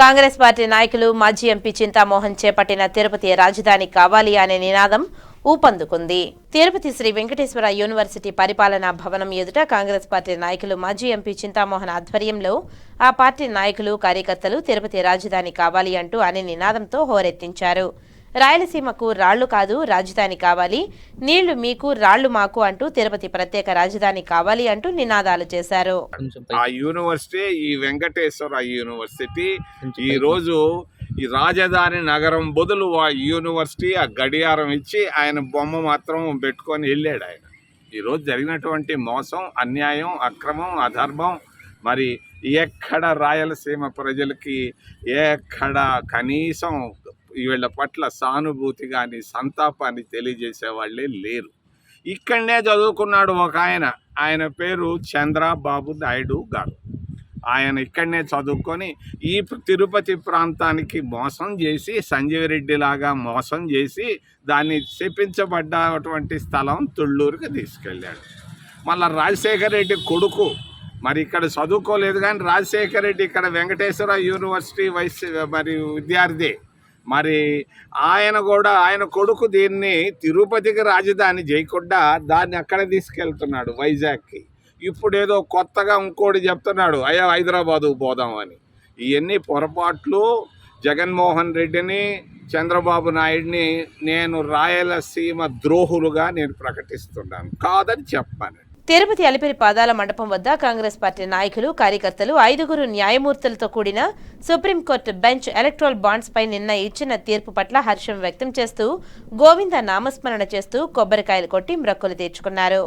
Congress party నాయకులు మాజీ MP Chintamohan చేపట్టిన తిరుపతి రాజధాని కావాలి అనే నినాదం ఊపందుకుంది. తిరుపతి శ్రీ వెంకటేశ్వర యూనివర్సిటీ పరిపాలనా భవనం ఎదుట కాంగ్రెస్ పార్టీ నాయకులు మాజీ ఎంపీ చింతామోహన్ ఆధ్వర్యంలో ఆ పార్టీ నాయకులు కార్యకర్తలు తిరుపతి రాజధాని కావాలి అంటూ అనే నినాదంతో హోరెత్తించారు. రాయలసీమకు రాళ్ళు కాదు రాజధాని కావాలి నీళ్ళు మీకు రాళ్ళు మాకు అంటూ తిరుపతి ప్రత్యేక రాజధాని కావాలి అంటూ నినాదాలు చేశారు ఆ యూనివర్సిటీ ఈ వెంకటేశ్వర యూనివర్సిటీ ఈ. రోజు ఈ రాజధాని నగరం బదులు ఆ యూనివర్సిటీ ఆ గడియారం ఇచ్చి ఆయన బొమ్మ మాత్రం పెట్టుకొని వెళ్ళాడు ఆయన ఈరోజు జరిగినటువంటి మోసం అన్యాయం అక్రమం అధర్మం మరి ఎక్కడ రాయలసీమ ప్రజలకి ఎక్కడ కనీసం వీళ్ళ పట్ల సానుభూతి కానీ సంతాపాన్ని తెలియజేసే వాళ్ళే లేరు. ఇక్కడనే చదువుకున్నాడు ఒక ఆయన. ఆయన పేరు చంద్రబాబు నాయుడు గారు. ఆయన ఇక్కడనే చదువుకొని ఈ తిరుపతి ప్రాంతానికి మోసం చేసి సంజీవ్ రెడ్డి లాగా మోసం చేసి దాన్ని చెప్పించబడ్డటువంటి స్థలం తుళ్ళూరుకి తీసుకెళ్ళాడు. మళ్ళా రాజశేఖర రెడ్డి కొడుకు. మరి ఇక్కడ చదువుకోలేదు కానీ రాజశేఖర రెడ్డి ఇక్కడ వెంకటేశ్వర యూనివర్సిటీ వైస్ మరి విద్యార్థి. మరి ఆయన కూడా ఆయన కొడుకు దీన్ని తిరుపతికి రాజధాని చేయకుండా దాన్ని అక్కడ తీసుకెళ్తున్నాడు వైజాగ్కి. ఇప్పుడు ఏదో కొత్తగా ఇంకోటి చెప్తున్నాడు అయ్యా హైదరాబాదు అని. ఇవన్నీ పొరపాట్లు. జగన్మోహన్ రెడ్డిని చంద్రబాబు నాయుడిని నేను రాయలసీమ ద్రోహులుగా నేను ప్రకటిస్తున్నాను. కాదని చెప్పాను. తిరుపతి అలిపిరి పాదాల మండపం వద్ద కాంగ్రెస్ పార్టీ నాయకులు కార్యకర్తలు ఐదుగురు న్యాయమూర్తులతో కూడిన supreme court bench electoral bonds పై నిన్న ఇచ్చిన తీర్పు పట్ల హర్షం వ్యక్తం చేస్తూ గోవింద నామస్మరణ చేస్తూ కొబ్బరికాయలు కొట్టి మ్రక్కులు తీర్చుకున్నారు.